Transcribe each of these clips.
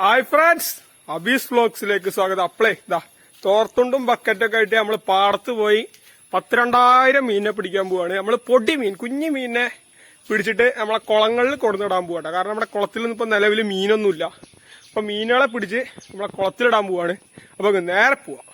Hi friends അബീസ് വ്ലോഗ്സിലേക്ക് സ്വാഗതം. അപ്പളേ ഇതാ തോർത്തുണ്ടും ബക്കറ്റൊക്കെ ആയിട്ട് നമ്മൾ പാടത്ത് പോയി പത്തിരണ്ടായിരം മീനിനെ പിടിക്കാൻ പോവാണ്. നമ്മൾ പൊടി മീൻ കുഞ്ഞു മീനിനെ പിടിച്ചിട്ട് നമ്മളെ കുളങ്ങളിൽ കൊടുന്നിടാൻ പോവാട്ടോ കാരണം നമ്മുടെ കുളത്തിൽ ഇപ്പൊ നിലവിൽ മീനൊന്നുമില്ല. അപ്പൊ മീനുകളെ പിടിച്ച് നമ്മളെ കുളത്തിലിടാൻ പോവാണ്. അപ്പൊ നേരെ പോവാം.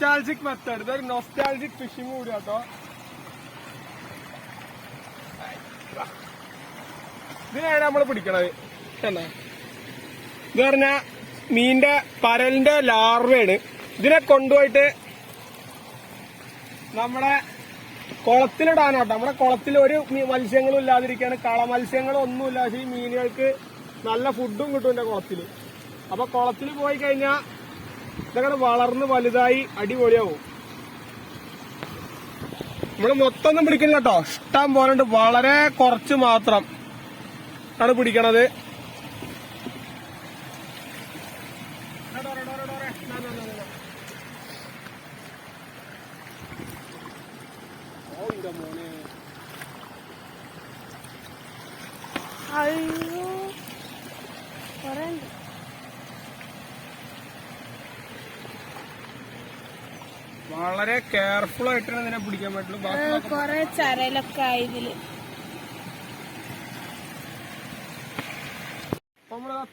നൊസ്റ്റാൾജിക് മെത്തേഡ് ഇതൊരു നൊസ്റ്റാൾജിക് ഫിഷിംഗ് കൂടി കേട്ടോ ഇതിനാണ് നമ്മൾ പിടിക്കണത്. എന്നാ ഇത് പറഞ്ഞ മീന്റെ പരലിന്റെ ലാർവയാണ് ഇതിനെ കൊണ്ടുപോയിട്ട് നമ്മുടെ കുളത്തിലിടാനാട്ടോ. നമ്മുടെ കുളത്തിൽ ഒരു മത്സ്യങ്ങളും ഇല്ലാതിരിക്കാണ്. കള മത്സ്യങ്ങളും ഒന്നുമില്ല. പക്ഷേ ഈ മീനുകൾക്ക് നല്ല ഫുഡും കിട്ടും എന്റെ കുളത്തിൽ. അപ്പൊ കുളത്തിൽ പോയി കഴിഞ്ഞാൽ ഇതങ്ങനെ വളർന്ന് വലുതായി അടിപൊളിയാവും. നമ്മൾ മൊത്തം ഒന്നും പിടിക്കില്ല കേട്ടോ. ഇഷ്ടം പോലെ വളരെ കുറച്ച് മാത്രം ആണ് പിടിക്കണത്. മോനെ അയ്യോ കൊറേ ഉണ്ട്. വളരെ കെയർഫുൾ ആയിട്ടാണ് ഇതിനെ പിടിക്കാൻ പറ്റുള്ളൂ. കൊറേ ചരലൊക്കെ ആയി ഇതിൽ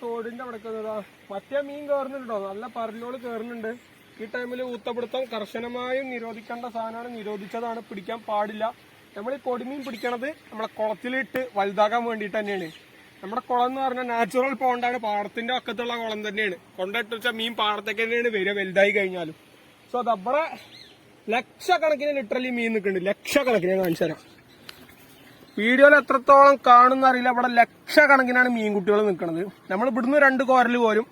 തോടിന്റെ അവിടെ നിന്നതാ മറ്റേ മീൻ കയറുന്നുണ്ടോ നല്ല പരലോൾ കയറുന്നുണ്ട് ഈ ടൈമിൽ ഊത്തപിടുത്തം കർശനമായും നിരോധിക്കേണ്ട സാധനമാണ്. നിരോധിച്ചതാണ്. പിടിക്കാൻ പാടില്ല. നമ്മൾ ഈ കൊടിമീൻ പിടിക്കണത് നമ്മളെ കുളത്തിലിട്ട് വലുതാക്കാൻ വേണ്ടിയിട്ട് തന്നെയാണ്. നമ്മുടെ കുളം എന്ന് പറഞ്ഞാൽ നാച്ചുറൽ പോണ്ടാണ് പാടത്തിന്റെ അക്കത്തുള്ള കുളം തന്നെയാണ്. കൊണ്ടിട്ട് വെച്ചാൽ മീൻ പാടത്തേക്ക് തന്നെയാണ് വരിക. വലുതായി കഴിഞ്ഞാലും. സോ അതവിടെ ലക്ഷക്കണക്കിന് ലിറ്ററലി മീൻ നിൽക്കുന്നുണ്ട് ലക്ഷക്കണക്കിന് കാണിച്ചു തരാം. വീഡിയോയിൽ എത്രത്തോളം കാണുന്ന അറിയില്ല. ഇവിടെ ലക്ഷക്കണക്കിനാണ് മീൻകുട്ടികൾ നിൽക്കുന്നത് നമ്മൾ ഇവിടുന്ന് രണ്ട് കോരൽ പോരും.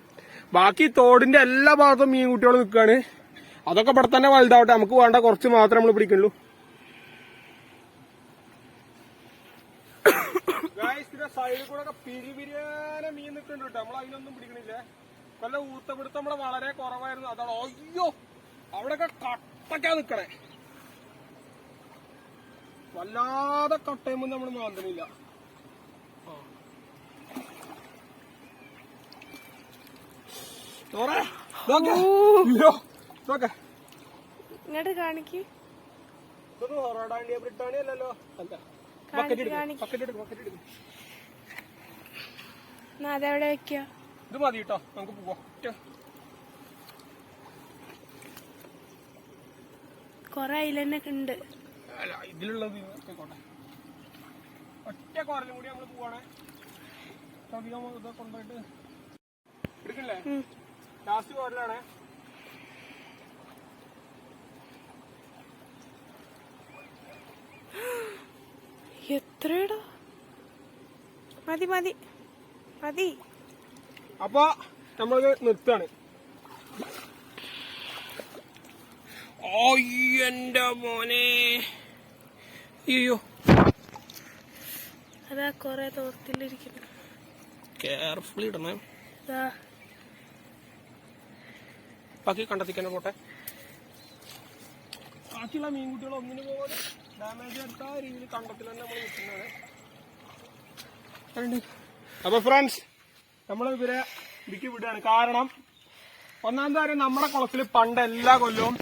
ബാക്കി തോടിന്റെ എല്ലാ ഭാഗത്തും മീൻകുട്ടികൾ നിൽക്കുകയാണ് അതൊക്കെ ഇവിടെ തന്നെ വലുതാവട്ടെ. നമുക്ക് വേണ്ട കുറച്ച് മാത്രമേ നമ്മൾ പിടിക്കുള്ളൂ. സൈഡിൽ മീൻ നിൽക്കുന്നുണ്ട് നമ്മൾ അതിനൊന്നും പിടിക്കണില്ലേ. കൊല്ല ഊത്തപിടുത്തം നമ്മളെ വളരെ കുറവായിരുന്നു. അതാണ്. അയ്യോ! അവിടെയൊക്കെ കട്ടക്കാ നിക്കണേ. വല്ലാതെ കട്ടയുമ്പോ നമ്മൾ മാന്തണില്ല ഇങ്ങോട്ട് കാണിക്ക്. ബ്രിട്ടാനിയ അല്ലല്ലോ. അതെവിടെ ഇത് മതി കേട്ടോ നമുക്ക് പോവാം. കൊറേ അതിലെന്നെ ഉണ്ട്. ഇതിലുള്ളത് ആയിക്കോട്ടെ ഒറ്റ കോരലും കൂടി നമ്മൾ പോവാണേ അധികം ഇത് കൊണ്ടുപോയിട്ട് എടുക്കില്ലേ ലാസ്റ്റ് എത്രയടാ? മതി മതി. മതി. അപ്പൊ നമ്മളത് നിർത്തുകയാണ് എന്റെ മോനെ. അയ്യോ. അതാ കൊറേ തോർത്തിലിരിക്കുന്നു. കെയർഫുള്ളി ഇടണേ. ബാക്കി കണ്ടെത്തിക്കാൻ പോട്ടെ. ബാക്കിയുള്ള മീൻകുട്ടികൾ ഒന്നിനു പോലെ ഡാമേജ് എടുത്ത രീതിയിൽ കണ്ടത്തിൽ തന്നെ നമ്മൾ കിട്ടുന്നതാണ് അപ്പൊ ഫ്രണ്ട്സ് നമ്മൾ ഇവരെ ഇടുക്കി വിടുകയാണ്. കാരണം ഒന്നാമത്തെ കാര്യം നമ്മുടെ കുളത്തിൽ പണ്ട് എല്ലാ കൊല്ലവും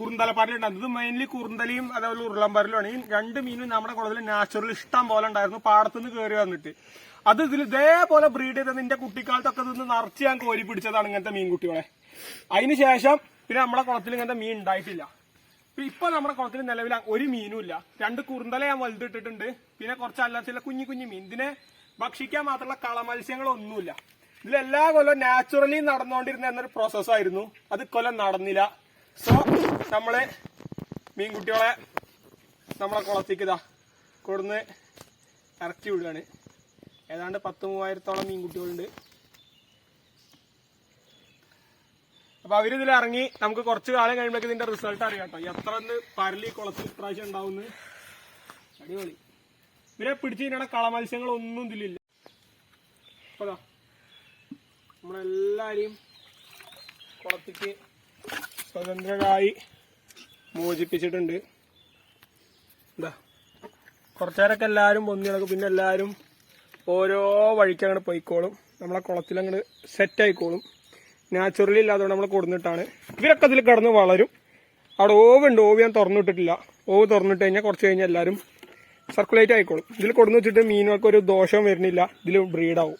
കുറുന്തലപ്പാരൽ ഉണ്ടായിരുന്നു ഇത് മെയിൻലി കുറുന്തലിയും അതേപോലെ ഉരുളമ്പരലുമാണ് ഈ രണ്ട് മീനും നമ്മുടെ കുളത്തിൽ നാച്ചുറൽ ഇഷ്ടം പോലെ ഉണ്ടായിരുന്നു. പാടത്തുനിന്ന് കയറി വന്നിട്ട്. അത് ഇതിൽ ഇതേപോലെ ബ്രീഡ് ചെയ്ത് നിന്റെ കുട്ടിക്കാലത്തൊക്കെ നിന്ന് നിറച്ച് ഞാൻ കോരി പിടിച്ചതാണ് ഇങ്ങനത്തെ മീൻകുട്ടികളെ അതിന് ശേഷം പിന്നെ നമ്മുടെ കുളത്തിൽ ഇങ്ങനത്തെ മീൻ ഉണ്ടായിട്ടില്ല. ഇപ്പൊ നമ്മുടെ കുളത്തിൽ നിലവിൽ ഒരു മീനും ഇല്ല. രണ്ട് കുറുന്തല ഞാൻ വലുതിട്ടിട്ടുണ്ട്. പിന്നെ കുറച്ച് അല്ലാത്ത ചില കുഞ്ഞു കുഞ്ഞു മീൻ. ഇതിനെ ഭക്ഷിക്കാൻ മാത്രമുള്ള കളമത്സ്യങ്ങളൊന്നുമില്ല. ഇതിലെല്ലാ കൊല്ലം നാച്ചുറലി നടന്നുകൊണ്ടിരുന്ന എന്നൊരു പ്രോസസ്സായിരുന്നു അത് കൊല്ലം നടന്നില്ല. സോ നമ്മളെ മീൻകുട്ടികളെ നമ്മളെ കുളത്തേക്ക് ഇതാ കൊടുന്ന് ഇറക്കി വിടുകയാണ്. ഏതാണ്ട് പത്ത് മൂവായിരത്തോളം മീൻകുട്ടികളുണ്ട്. അപ്പൊ അവരിതിൽ ഇറങ്ങി നമുക്ക് കുറച്ച് കാലം കഴിയുമ്പോഴേക്ക് ഇതിന്റെ റിസൾട്ട് അറിയാം കേട്ടോ. എത്ര പരലി കുളത്തിൽ ഇപ്രാവശ്യം ഉണ്ടാവുന്നു. അടിപൊളി. ഇവരെ പിടിച്ചു കഴിഞ്ഞാൽ കളമത്സ്യങ്ങളൊന്നും ഇതിലില്ല. അപ്പൊ ദാ, നമ്മളെല്ലാരെയും കുളത്തിക്ക് സ്വതന്ത്രരായി മോചിപ്പിച്ചിട്ടുണ്ട്. എന്താ കുറച്ചേരൊക്കെ എല്ലാവരും പൊന്നി നടക്കും പിന്നെ എല്ലാവരും ഓരോ വഴിക്ക് അങ്ങോട്ട് പോയിക്കോളും. നമ്മളെ കുളത്തിൽ അങ്ങോട്ട് സെറ്റ് ആയിക്കോളും. നാച്ചുറലി ഇല്ലാത്തതുകൊണ്ട് നമ്മൾ കൊടുന്നിട്ടാണ്. ഇവരൊക്കെ അതിൽ കിടന്ന് വളരും. അവിടെ ഓവുണ്ട് ഓവ് ഞാൻ തുറന്നിട്ടിട്ടില്ല. ഓവ് തുറന്നിട്ട് കഴിഞ്ഞാൽ കുറച്ച് കഴിഞ്ഞാൽ എല്ലാവരും സർക്കുലേറ്റ് ആയിക്കോളും. ഇതിൽ കൊടുന്ന് വെച്ചിട്ട് മീനുകൾക്ക് ഒരു ദോഷവും വരുന്നില്ല. ഇതിൽ ബ്രീഡാവും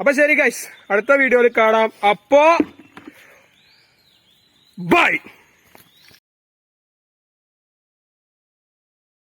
അപ്പം ശരി ഗൈസ് അടുത്ത വീഡിയോയിൽ കാണാം. അപ്പോ bite.